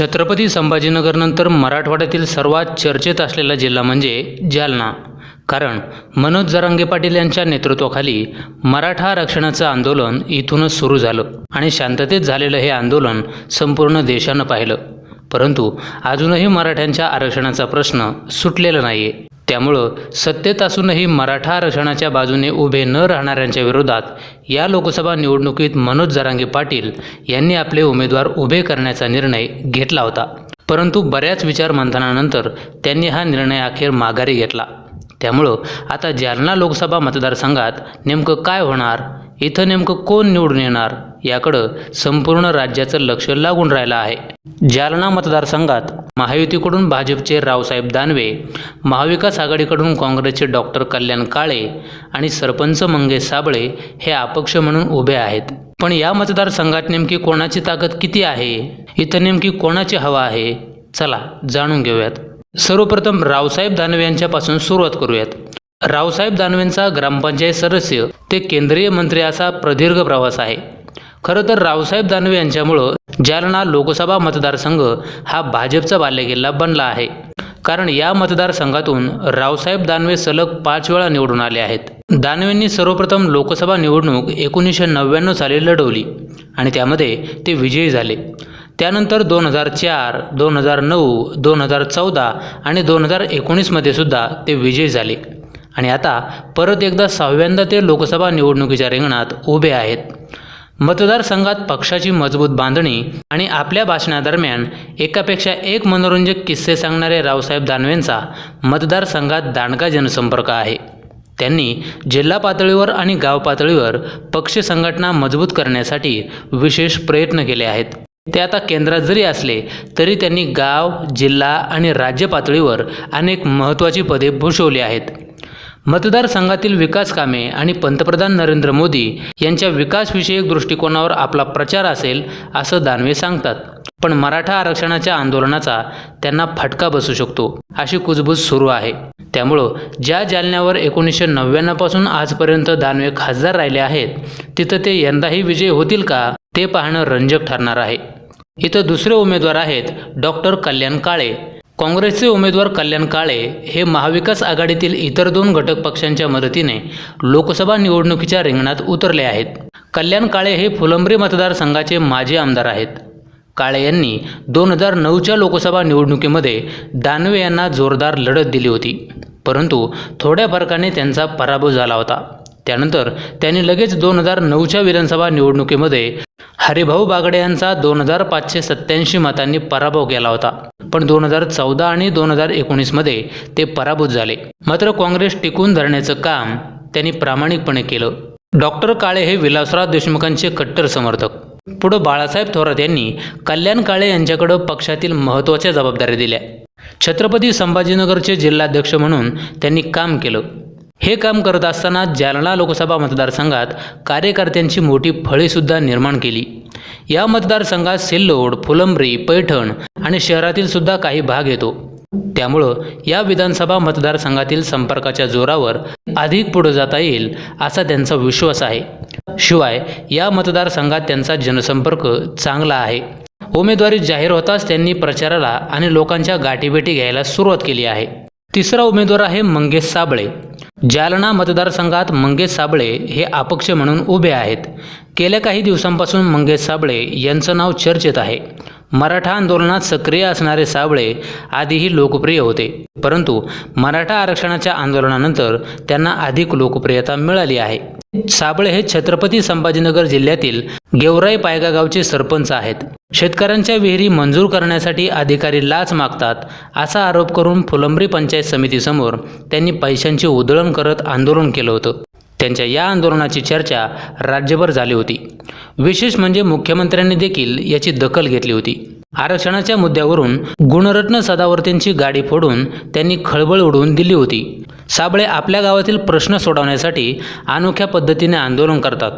छत्रपती संभाजीनगरनंतर मराठवाड्यातील सर्वात चर्चेत असलेला जिल्हा म्हणजे जालना. कारण मनोज जरांगे पाटील यांच्या नेतृत्वाखाली मराठा आरक्षणाचं आंदोलन इथूनच सुरू झालं आणि शांततेत झालेलं हे आंदोलन संपूर्ण देशानं पाहिलं. परंतु अजूनही मराठ्यांच्या आरक्षणाचा प्रश्न सुटलेला नाही आहे त्यामुळं सत्तेत असूनही मराठा आरक्षणाच्या बाजूने उभे न राहणाऱ्यांच्या विरोधात या लोकसभा निवडणुकीत मनोज जरांगे पाटील यांनी आपले उमेदवार उभे करण्याचा निर्णय घेतला होता. परंतु बऱ्याच विचार मंथनानंतर त्यांनी हा निर्णय अखेर माघारी घेतला. त्यामुळं आता जालना लोकसभा मतदारसंघात नेमकं काय होणार? इथं नेमकं कोण निवडून येणार? याकडं संपूर्ण राज्याचं लक्ष लागून राहिलं आहे. जालना मतदारसंघात महायुतीकडून भाजपचे रावसाहेब दानवे महाविकास आघाडीकडून काँग्रेसचे डॉक्टर कल्याण काळे आणि सरपंच मंगेश साबळे हे अपक्ष म्हणून उभे आहेत. पण या मतदारसंघात नेमकी कोणाची ताकद किती आहे? इथं नेमकी कोणाची हवा आहे? चला जाणून घेऊयात. सर्वप्रथम रावसाहेब दानवे यांच्यापासून सुरुवात करूयात. रावसाहेब दानवेंचा ग्रामपंचायत सदस्य ते केंद्रीय मंत्री असा प्रदीर्घ प्रवास आहे. खरं तर रावसाहेब दानवे यांच्यामुळं जालना लोकसभा मतदारसंघ हा भाजपचा बाल्यकिल्ला बनला आहे. कारण या मतदारसंघातून रावसाहेब दानवे सलग पाच वेळा निवडून आले आहेत. दानवेंनी सर्वप्रथम लोकसभा निवडणूक एकोणीसशे नव्याण्णव साली लढवली आणि त्यामध्ये ते विजयी झाले. त्यानंतर दोन हजार चार दोन हजार नऊ दोन हजार चौदा आणि दोन हजार एकोणीसमध्ये सुद्धा ते विजयी झाले. आणि आता परत एकदा सहाव्यांदा ते लोकसभा निवडणुकीच्या रिंगणात उभे आहेत. मतदारसंघात पक्षाची मजबूत बांधणी आणि आपल्या भाषणादरम्यान एकापेक्षा एक मनोरंजक किस्से सांगणारे रावसाहेब दानवेंचा मतदारसंघात दांडगा जनसंपर्क आहे. त्यांनी जिल्हा पातळीवर आणि गाव पातळीवर पक्ष संघटना मजबूत करण्यासाठी विशेष प्रयत्न केले आहेत. ते आता केंद्रात जरी असले तरी त्यांनी गाव जिल्हा आणि राज्य पातळीवर अनेक महत्त्वाची पदे भूषवली आहेत. मतदारसंघातील विकास कामे आणि पंतप्रधान नरेंद्र मोदी यांच्या विकासविषयक दृष्टिकोनावर आपला प्रचार असेल असं दानवे सांगतात. पण मराठा आरक्षणाच्या आंदोलनाचा त्यांना फटका बसू शकतो अशी कुजबूज सुरू आहे. त्यामुळं ज्या जालन्यावर एकोणीसशे नव्याण्णवपासून आजपर्यंत दानवे खासदार राहिले आहेत तिथं ते यंदाही विजय होतील का ते पाहणं रंजक ठरणार आहे. इथं दुसरे उमेदवार आहेत डॉक्टर कल्याण काळे. काँग्रेसचे उमेदवार कल्याण काळे हे महाविकास आघाडीतील इतर दोन घटक पक्षांच्या मदतीने लोकसभा निवडणुकीच्या रिंगणात उतरले आहेत. कल्याण काळे हे फुलंब्री मतदारसंघाचे माजी आमदार आहेत. काळे यांनी दोन हजार नऊच्या लोकसभा निवडणुकीमध्ये दानवे यांना जोरदार लढत दिली होती. परंतु थोड्या फरकाने त्यांचा पराभव झाला होता. त्यानंतर त्यांनी लगेच दोन हजार नऊच्या विधानसभा निवडणुकीमध्ये हरिभाऊ बागडे यांचा दोन हजार पाचशे सत्त्याऐंशी मतांनी पराभव केला होता. पण दोन हजार चौदा आणि दोन हजार एकोणीसमध्ये ते पराभूत झाले. मात्र काँग्रेस टिकून धरण्याचं काम त्यांनी प्रामाणिकपणे केलं. डॉक्टर काळे हे विलासराव देशमुखांचे कट्टर समर्थक. पुढं बाळासाहेब थोरात यांनी कल्याण काळे यांच्याकडं पक्षातील महत्त्वाच्या जबाबदाऱ्या दिल्या. छत्रपती संभाजीनगरचे जिल्हाध्यक्ष म्हणून त्यांनी काम केलं. हे काम करत असताना जालना लोकसभा मतदारसंघात कार्यकर्त्यांची मोठी फळेसुद्धा निर्माण केली. या मतदारसंघात सिल्लोड फुलंब्री पैठण आणि शहरातील सुद्धा काही भाग येतो. त्यामुळं या विधानसभा मतदारसंघातील संपर्काच्या जोरावर अधिक पुढे जाता येईल असा त्यांचा विश्वास आहे. शिवाय या मतदारसंघात त्यांचा जनसंपर्क चांगला आहे. उमेदवारी जाहीर होताच त्यांनी प्रचाराला आणि लोकांच्या गाठीभेटी घ्यायला सुरुवात केली आहे. तिसरा उमेदवार आहे मंगेश साबळे. जालना मतदारसंघात मंगेश साबळे हे अपक्ष म्हणून उभे आहेत. गेल्या काही दिवसांपासून मंगेश साबळे यांचं नाव चर्चेत आहे. मराठा आंदोलनात सक्रिय असणारे साबळे आधीही लोकप्रिय होते. परंतु मराठा आरक्षणाच्या आंदोलनानंतर त्यांना अधिक लोकप्रियता मिळाली आहे. साबळे हे छत्रपती संभाजीनगर जिल्ह्यातील गेवराई पायगा गावचे सरपंच आहेत. शेतकऱ्यांच्या विहिरी मंजूर करण्यासाठी अधिकारी लाच मागतात असा आरोप करून फुलंब्री पंचायत समितीसमोर त्यांनी पैशांची उधळण करत आंदोलन केलं होतं. त्यांच्या या आंदोलनाची चर्चा राज्यभर झाली होती. विशेष म्हणजे मुख्यमंत्र्यांनी देखील याची दखल घेतली होती. आरक्षणाच्या मुद्द्यावरून गुणरत्न सदावर्तींची गाडी फोडून त्यांनी खळबळ उडवून दिली होती. साबळे आपल्या गावातील प्रश्न सोडवण्यासाठी अनोख्या पद्धतीने आंदोलन करतात.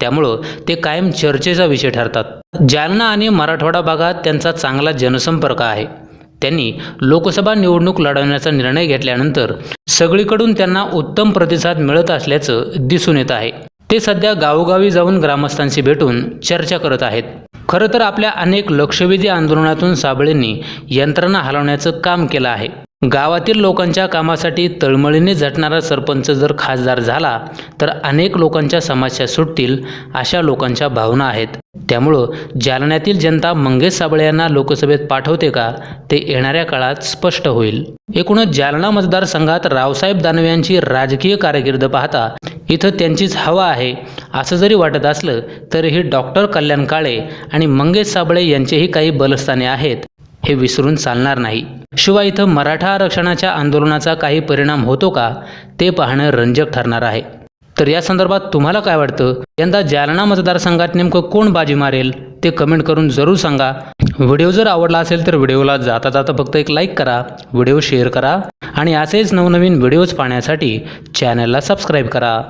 त्यामुळं ते कायम चर्चेचा विषय ठरतात. जालना आणि मराठवाडा भागात त्यांचा चांगला जनसंपर्क आहे. त्यांनी लोकसभा निवडणूक लढवण्याचा निर्णय घेतल्यानंतर सगळीकडून त्यांना उत्तम प्रतिसाद मिळत असल्याचं दिसून येत आहे. ते सध्या गावोगावी जाऊन ग्रामस्थांशी भेटून चर्चा करत आहेत. खरं तर आपल्या अनेक लक्षवेधी आंदोलनातून साबळेंनी यंत्रणा हलवण्याचं काम केलं आहे. गावातील लोकांच्या कामासाठी तळमळीने झटणारा सरपंच जर खासदार झाला तर अनेक लोकांच्या समस्या सुटतील अशा लोकांच्या भावना आहेत. त्यामुळं जालन्यातील जनता मंगेश साबळे यांना लोकसभेत पाठवते का ते येणाऱ्या काळात स्पष्ट होईल. एकूणच जालना मतदारसंघात रावसाहेब दानवे यांची राजकीय कारकीर्द पाहता इथं त्यांचीच हवा आहे. असं जरी वाटत असलं तरीही डॉक्टर कल्याण काळे आणि मंगेश साबळे यांचेही काही बलस्थाने आहेत. हे विसरून चालणार नाही. शिवाय इथं मराठा आरक्षणाच्या आंदोलनाचा काही परिणाम होतो का ते पाहणं रंजक ठरणार आहे. तर या संदर्भात तुम्हाला काय वाटतं? यंदा जालना मतदारसंघात नेमकं कोण बाजी मारेल ते कमेंट करून जरूर सांगा. व्हिडिओ जर आवडला असेल तर व्हिडिओला जाता जाता फक्त एक लाईक करा व्हिडिओ शेअर करा आणि असेच नवनवीन व्हिडिओज पाहण्यासाठी चॅनलला सबस्क्राईब करा.